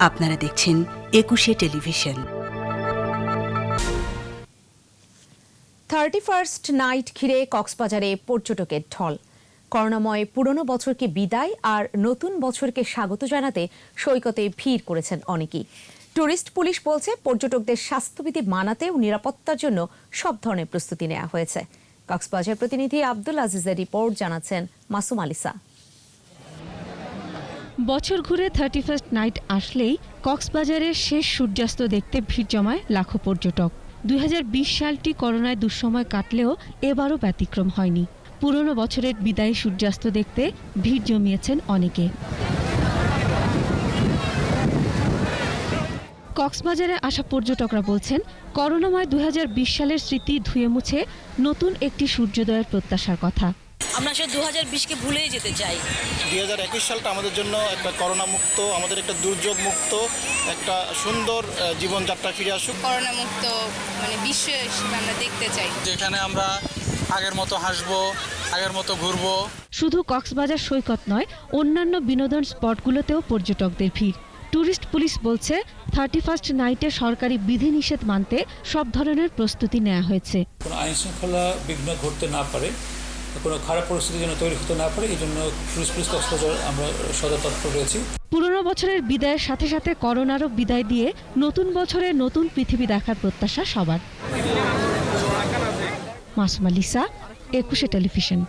আপনারা দেখছেন একুশে টেলিভিশন। থার্টি ফার্স্ট নাইট ঘিরে কক্সবাজারে পর্যটকের ঢল। করোনাময় পুরনো বছরকে বিদায় আর নতুন বছরকে স্বাগত জানাতে সৈকতে ভিড় করেছেন অনেকেই। টুরিস্ট পুলিশ বলছে, পর্যটকদের স্বাস্থ্যবিধি মানাতে ও নিরাপত্তার জন্য সব ধরনের প্রস্তুতি নেওয়া হয়েছে। কক্সবাজার প্রতিনিধি আব্দুল আজিজের রিপোর্ট জানাচ্ছেন মাসুম আলিসা। বছর ঘুরে থার্টি ফার্স্ট নাইট আসলেই কক্সবাজারের শেষ সূর্যাস্ত দেখতে ভিড় জমায় লাখো পর্যটক। দুই হাজার বিশ সালটি করোনায় দুঃসময় কাটলেও এবারও ব্যতিক্রম হয়নি। পুরনো বছরের বিদায়ী সূর্যাস্ত দেখতে ভিড় জমিয়েছেন অনেকে। কক্সবাজারে আসা পর্যটকরা বলছেন, করোনাময় দুই হাজার বিশ সালের স্মৃতি ধুয়ে মুছে নতুন একটি সূর্যোদয়ের প্রত্যাশার কথা। আমরা আসলে দু হাজার বিশকে ভুলেই যেতে চাই। দুই হাজার একুশ সালটা আমাদের জন্য একটা করোনা মুক্ত আমাদের একটা দুর্যোগ মুক্ত একটা সুন্দর জীবনযাত্রা ফিরে আসুক। করোনা মুক্ত মানে বিশ্ব আমরা দেখতে চাই। যেখানে আমরা আগের মতো হাসবো আগের মতো ঘুরবো। শুধু কক্সবাজার সৈকত নয় অন্যান্য বিনোদন স্পটগুলোতেও পর্যটকদের ভিড়। ট্যুরিস্ট পুলিশ বলছে থার্টি ফার্স্ট নাইটে সরকারি বিধিনিষেধ মানতে সব ধরনের প্রস্তুতি নেওয়া হয়েছে। কোনো আইন শৃঙ্খলা বিঘ্ন ঘটতে না পারে। কোনো খারাপ পরিস্থিতি যেন তৈরি হতে না পারে এই জন্য পুলিশ পুলিশ কক্সবাজার আমরা সদা তৎপর রয়েছি। পুরনো বছরের বিদায়ের সাথে সাথে করোনারও বিদায় দিয়ে নতুন বছরে নতুন পৃথিবী দেখার প্রত্যাশা সবার। মাসুমা লিসা, একুশে টেলিভিশন।